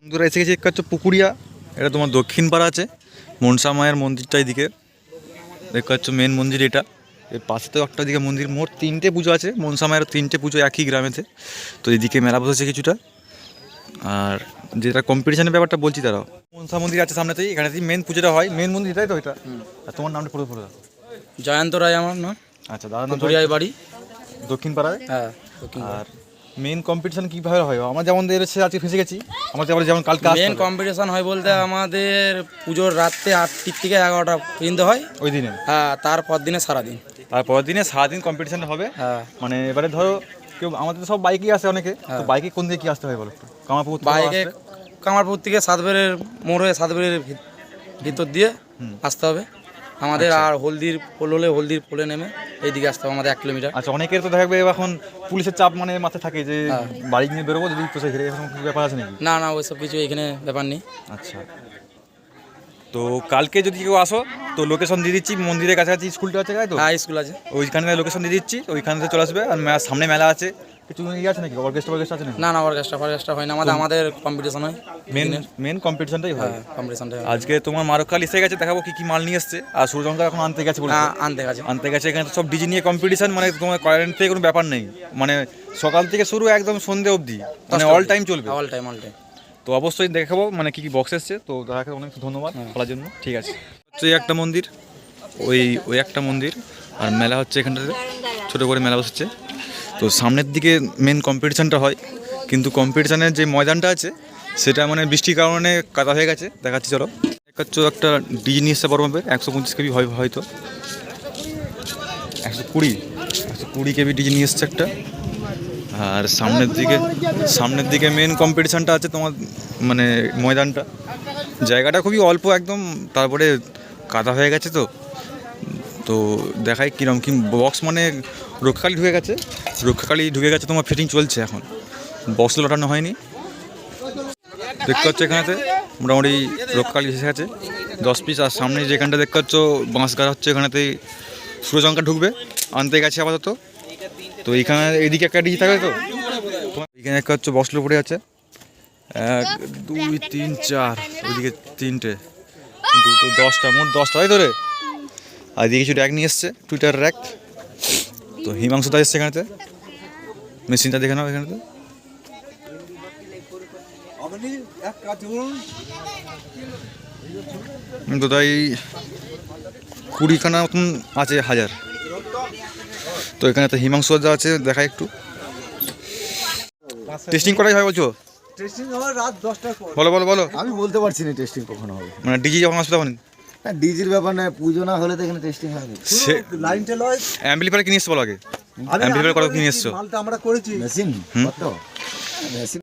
বন্ধুরা এসে গেছি হচ্ছে পুকুরিয়া। এটা তোমার দক্ষিণ পাড়া আছে মনসা মায়ের মন্দিরটা এদিকে। দেখা হচ্ছে মেন মন্দির এটা। এর পাশে তো একটা দিকে মন্দির মোট তিনটে পুজো আছে মনসা মায়ের তিনটে পুজো একই গ্রামেতে। তো এদিকে মেলা বসেছে কিছুটা। আর যেটা কম্পিটিশনের ব্যাপারটা বলছি তারাও মনসা মন্দির আছে সামনেতেই এখানেতেই মেন পুজোটা হয়। মেন মন্দির তাই তো এটা। আর তোমার নামটা পুরো পুরো জয়ন্ত রায় আমার না? আচ্ছা দাদা নাম বাড়ি। দক্ষিণ পাড়ায় হ্যাঁ আর মেন কম্পিটিশন কীভাবে হয়? আমার যেমন এসে আজকে ফেসে গেছি। আমার যেমন যেমন কালকে মেন কম্পিটিশন হয় বলতে আমাদের পুজোর রাত্রে আটটির থেকে এগারোটা পর্যন্ত হয়। ওই দিনে? হ্যাঁ তারপর দিনে সারাদিন। তারপর দিনে সারাদিন কম্পিটিশন হবে। হ্যাঁ। মানে এবারে ধরো কেউ আমাদের সব বাইকেই আসে অনেকে। তো বাইকে কোন দিকে কি আসতে হয় বলো কামারপুর বাইকে কামারপুর থেকে সাতবেরের মোড় হয়ে সাতবেরের ভিতর দিয়ে আসতে হবে। আমাদের আচ্ছা। আর হলদির পোল হলে হলদির পোলে নেমে এইদিকে আসতে হবে আমাদের এক কিলোমিটার। আচ্ছা অনেকের তো দেখবে এখন পুলিশের চাপ মানে মাথায় থাকে যে বাড়ি নিয়ে বেরোবো যদি ঘিরে এরকম কিছু ব্যাপার আছে নাকি? না না ওইসব কিছু এখানে ব্যাপার নেই। আচ্ছা। তো কালকে যদি কেউ আসো তো লোকেশন দিয়ে দিচ্ছি মন্দিরের কাছাকাছি স্কুলটা আছে তাই তো? হ্যাঁ স্কুল আছে। ওইখানে লোকেশন দিয়ে দিচ্ছি ওইখান থেকে চলে আসবে আর সামনে মেলা আছে। কিছু ইয়ে আছে নাকি? অর্কেস্ট্রা অর্কেস্ট্রা আছে না না অর্কেস্ট্রা ফরকেস্ট্রা হয় না আমাদের আমাদের কম্পিটিশন হয়। মেন মেন কম্পিটিশনটাই হয়? হ্যাঁ কম্পিটিশনটা আজকে তোমার মারকাল এসে গেছে দেখাবো কি কি মাল নিয়ে এসছে। আর সূর্যঙ্কা এখন আনতে গেছে বলে হ্যাঁ আনতে গেছে। আনতে গেছে এখানে সব ডিজি নিয়ে কম্পিটিশন মানে তোমার কোয়ারেন্ট থেকে কোনো ব্যাপার নেই। মানে সকাল থেকে শুরু একদম সন্ধে অবধি। মানে অল টাইম চলবে। অল টাইম অল টাইম তো অবশ্যই দেখাবো মানে কি কি বক্স এসছে। তো দাদাকে অনেক ধন্যবাদ বলার জন্য। ঠিক আছে। হচ্ছে এই একটা মন্দির ওই ওই একটা মন্দির আর মেলা হচ্ছে এখানটাতে। ছোটো করে মেলা বসছে। তো সামনের দিকে মেন কম্পিটিশানটা হয়। কিন্তু কম্পিটিশানের যে ময়দানটা আছে সেটা মানে বৃষ্টির কারণে কাদা হয়ে গেছে। দেখাচ্ছি চলো। দেখাচ্ছ একটা ডিজি নিয়ে এসছে বড় মাপের একশো পঁচিশ কেবি হয় হয়তো। একশো কুড়ি একশো কুড়ি কেবি ডিজি নিয়ে এসছে একটা। আর সামনের দিকে সামনের দিকে মেন কম্পিটিশানটা আছে তোমার মানে ময়দানটা। জায়গাটা খুবই অল্প একদম, তারপরে কাদা হয়ে গেছে তো। তো দেখাই কিরম, কি বক্স মানে রক্ষাকালী ঢুকে গেছে। রক্ষাকালী ঢুকে গেছে, তোমার ফিটিং চলছে এখন। বক্স লটানো হয়নি। দেখতে পাচ্ছ এখানেতে, মোটামুটি রক্ষাকালী এসে গেছে। দশ পিস আর সামনে যেখানটা দেখতে পাচ্ছ বাঁশ গাছ হচ্ছে, এখানেতেই সূর্যঙ্কা ঢুকবে। আনতে গেছে আপাতত। তো এইখানে এদিকে একটা ডিজি থাকে তো? এখানে একটা হচ্ছে বক্সগুলো পড়ে আছে। এক, দুই, তিন, চার, ওইদিকে তিনটে, দুটো, দশটা, মোট দশটা, তাই তো রে? আর এদিকে কিছু র্যাক নিয়ে এসছে টুইটার র্যাক তো হিমাংশুদা এসছে এখানেতে। মেশিনটা দেখে নাও এখানেতে। তো তাই কুড়িখানা মতন আছে হাজার। তো এখানে তো হিমাংশু দা আছে দেখা একটু। টেস্টিং করাই হয় বলছো? টেস্টিং হয় রাত দশটার পর। বলো বলো বলো। আমি বলতে পারছি না টেস্টিং কখন হবে। মানে ডিজি যখন আসবে তখন না ডিজির ব্যাপার না পুজো না হলে তো এখানে টেস্টিং হবে সে লাইনটা লয়। অ্যাম্পলিফায়ার কিনে এসছো বলো আগে? অ্যাম্পলিফায়ার কত কিনে এসছো? মালটা আমরা করেছি। মেশিন? কত? মেশিন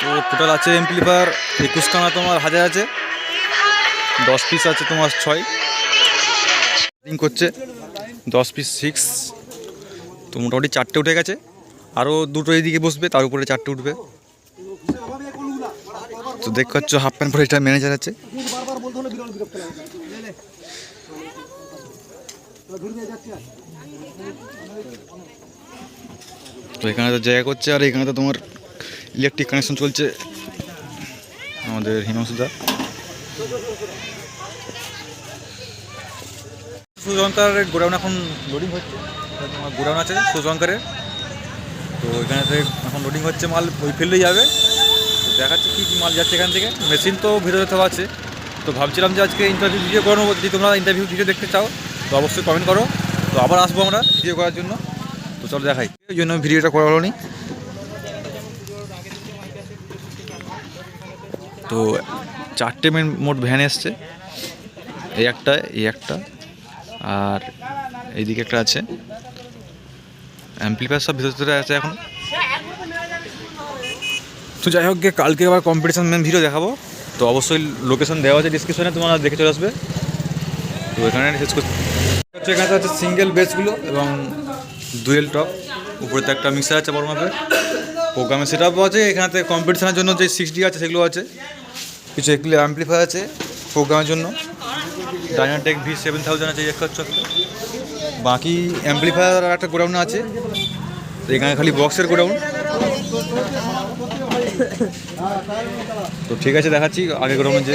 তো টোটাল আছে অ্যাম্পলিফায়ার একুশখানা তোমার হাজার আছে। দশ পিস আছে তোমার ছয়। রিং করছে। দশ পিস সিক্স তো মোটামুটি চারটে উঠে গেছে। আরও দুটো এদিকে বসবে, তার উপরে চারটে উঠবে। তো দেখ পাচ্ছ হাফ প্যান্ট পরে এটা ম্যানেজার আছে। তো এখানে তো জায়গা করছে, আর এখানে তো তোমার ইলেকট্রিক কানেকশন চলছে। আমাদের হিমাংশুদা সুজঙ্কারের গোডাউন এখন লোডিং হচ্ছে। তোমার গোডাউন আছে সুজঙ্কারের তো এখানেতে এখন লোডিং হচ্ছে মাল, ওই ফিল্ডেই যাবে। তো দেখাচ্ছে কী কী মাল যাচ্ছে এখান থেকে। মেশিন তো ভিতরে তো আছে। তো ভাবছিলাম যে আজকে ইন্টারভিউ ভিডিও করানো যদি তোমরা ইন্টারভিউ ভিডিও দেখতে চাও, তো অবশ্যই কমেন্ট করো। তো আবার আসব আমরা ভিডিও করার জন্য। তো চলো দেখাই। ওই জন্য ভিডিওটা করা হলো নি। তো চারটে মেন মোট ভ্যান এসছে। এই একটা এই একটা। আর এইদিকে একটা আছে। অ্যাম্পলিফায়ার সব ভিতরে ভিতরে আছে এখন। তো যাই হোক গিয়ে কালকে আবার কম্পিটিশন মেন ভিডিও দেখাবো। তো অবশ্যই লোকেশন দেওয়া আছে ডিসক্রিপশনে তোমরা দেখে চলে আসবে। তো এখানে শেষ করছি। হচ্ছে এখানে আছে সিঙ্গেল বেসগুলো এবং ডুয়েল টপ উপরে তো একটা মিক্সার আছে বড় মাপের। প্রোগ্রামে সেট আপও আছে। এখানেতে কম্পিটিশনের জন্য যে সিক্স ডি আছে সেগুলো আছে। কিছু এগুলো অ্যাম্পলিফায়ার আছে প্রোগ্রামের জন্য। ডাইনাটেক ভি সেভেন থাউজেন্ড আছে এক একটা বাকি অ্যাম্পলিফায়ার আর একটা গোডাউন আছে। এখানে খালি বক্সের গোডাউন। তো ঠিক আছে, দেখাচ্ছি আগে গোডাউনে যে